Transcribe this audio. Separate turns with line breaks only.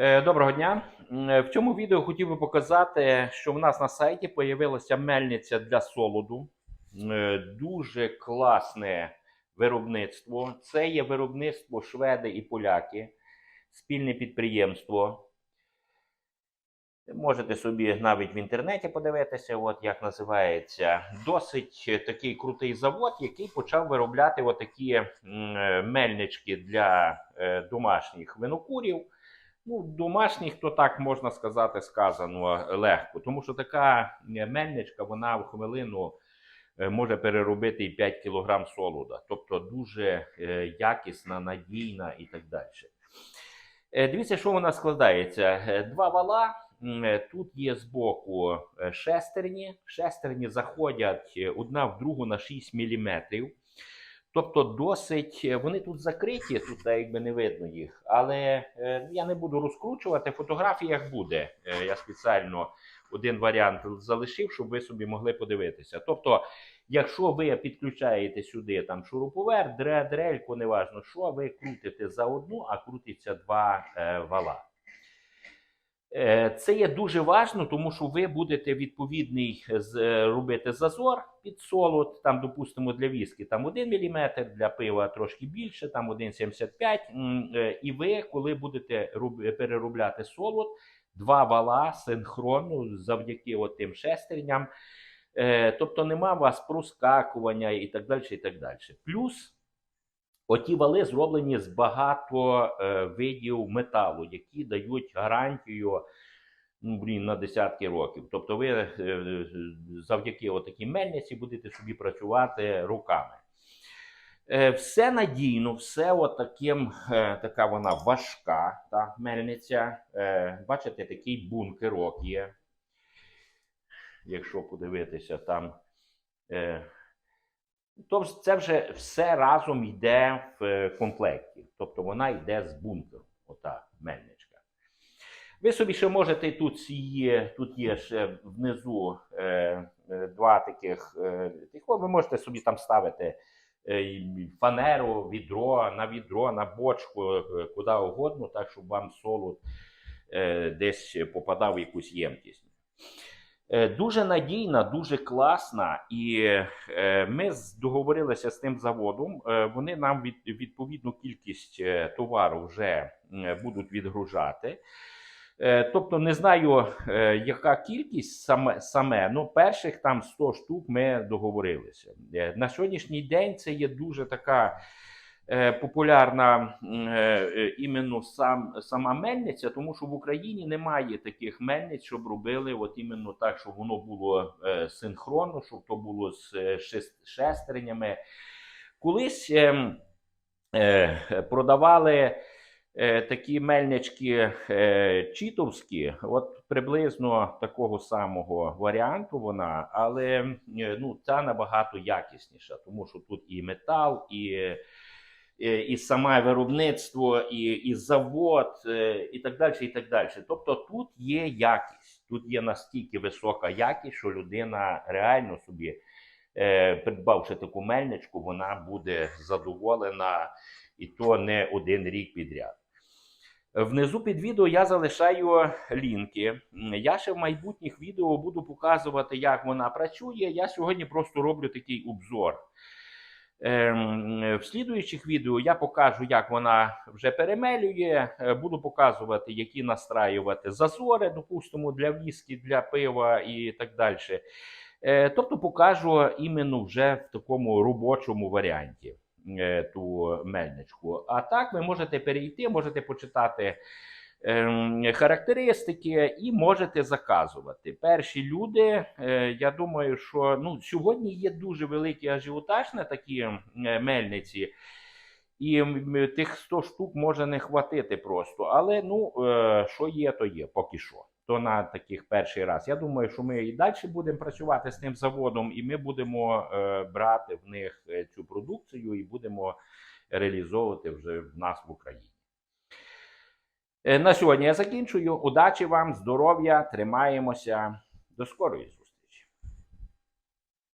Е, Доброго дня. Е, В цьому відео хотів би показати, що в нас на сайті з'явилася мельниця для солоду. Е, Дуже класне виробництво. Це є виробництво шведи і поляки, спільне підприємство. Можете собі навіть в інтернеті подивитися, от як називається. Досить такий крутий завод, який почав виробляти отакі мельнички для домашніх винокурів. Ну, домашніх, то так можна сказати, сказано легко. Тому що така е, мельничка, вона в хвилину е, може переробити і 5 кг солода. Тобто дуже е, якісна, надійна і так далі. Е, Дивіться, що вона складається. Е, Два вала. Е, Тут є збоку е, шестерні. Шестерні заходять е, одна в другу на 6 мм. Тобто досить, е, вони тут закриті, тут якби не видно їх. Але е, я не буду розкручувати. В фотографіях буде. Е, я спеціально один варіант залишив, щоб ви собі могли подивитися. Тобто, якщо ви підключаєте сюди там шуруповерт, дре- дрельку, неважно що, ви крутите за одну, а крутиться два е, вала. Е, Це є дуже важливо, тому що ви будете відповідний е, робити зазор під солод, там, допустимо, для віскі там 1 мм, для пива трошки більше, там 1,75 М, е, І ви, коли будете переробляти солод, два вала синхронно завдяки тим шестерням. Е, Тобто нема у вас проскакування і так далі. і так далі. Плюс Оті вали зроблені з багато е, видів металу, які дають гарантію ну, блін, на десятки років. Тобто ви е, завдяки отакій мельниці будете собі працювати руками. Е, все надійно, все отаким, е, така вона важка, та мельниця. Е, бачите, такий бункерок є. Якщо подивитися там. Е, то це вже все разом йде в е, комплекті. Тобто вона йде з бункеру, ота мельничка. Ви собі ще можете тут є, тут є ще внизу е, е, два таких. Е, ви можете собі там ставити е, фанеру, відро, на відро, на бочку, куди угодно, так щоб вам солод е, десь попадав в якусь ємкість. Е, Дуже надійна, дуже класна, і е, ми договорилися з тим заводом. е, Вони нам від, відповідну кількість товару вже будуть відгружати. Тобто не знаю, яка кількість саме, саме ну перших там 100 штук ми договорилися. На сьогоднішній день це є дуже така популярна м, е, е, іменно сам, сама мельниця, тому що в Україні немає таких мельниць, щоб робили от іменно так, щоб воно було е, синхронно, щоб то було з е, шес- шестернями. Колись е, е, продавали е, такі мельнички е, чітовські, от приблизно такого самого варіанту вона, але е, ну, ця набагато якісніша, тому що тут і метал, і, і, і саме виробництво, і, і завод, і так далі. і так далі. Тобто тут є якість, тут є настільки висока якість, що людина реально собі, е, придбавши таку мельничку, вона буде задоволена і то не один рік підряд. Внизу під відео я залишаю лінки. Я ще в майбутніх відео буду показувати, як вона працює. Я сьогодні просто роблю такий обзор. Ем, В слідуючих відео я покажу, як вона вже перемелює. Е, Буду показувати, які настраювати зазори, допустимо, для віскі, для пива і так далі. Е, Тобто покажу іменно вже в такому робочому варіанті е, ту мельничку. А так ви можете перейти, можете почитати характеристики і можете заказувати. Перші люди, е, я думаю, що ну, сьогодні є дуже великий ажіотаж на такі е, мельниці. І тих 100 штук може не хватити просто. Але ну, е, що є, то є, поки що. То на таких перший раз. Я думаю, що ми і далі будемо працювати з тим заводом, і ми будемо е, брати в них цю продукцію і будемо реалізовувати вже в нас в Україні. Е, На сьогодні я закінчую. Удачі вам, здоров'я, тримаємося. До скорої.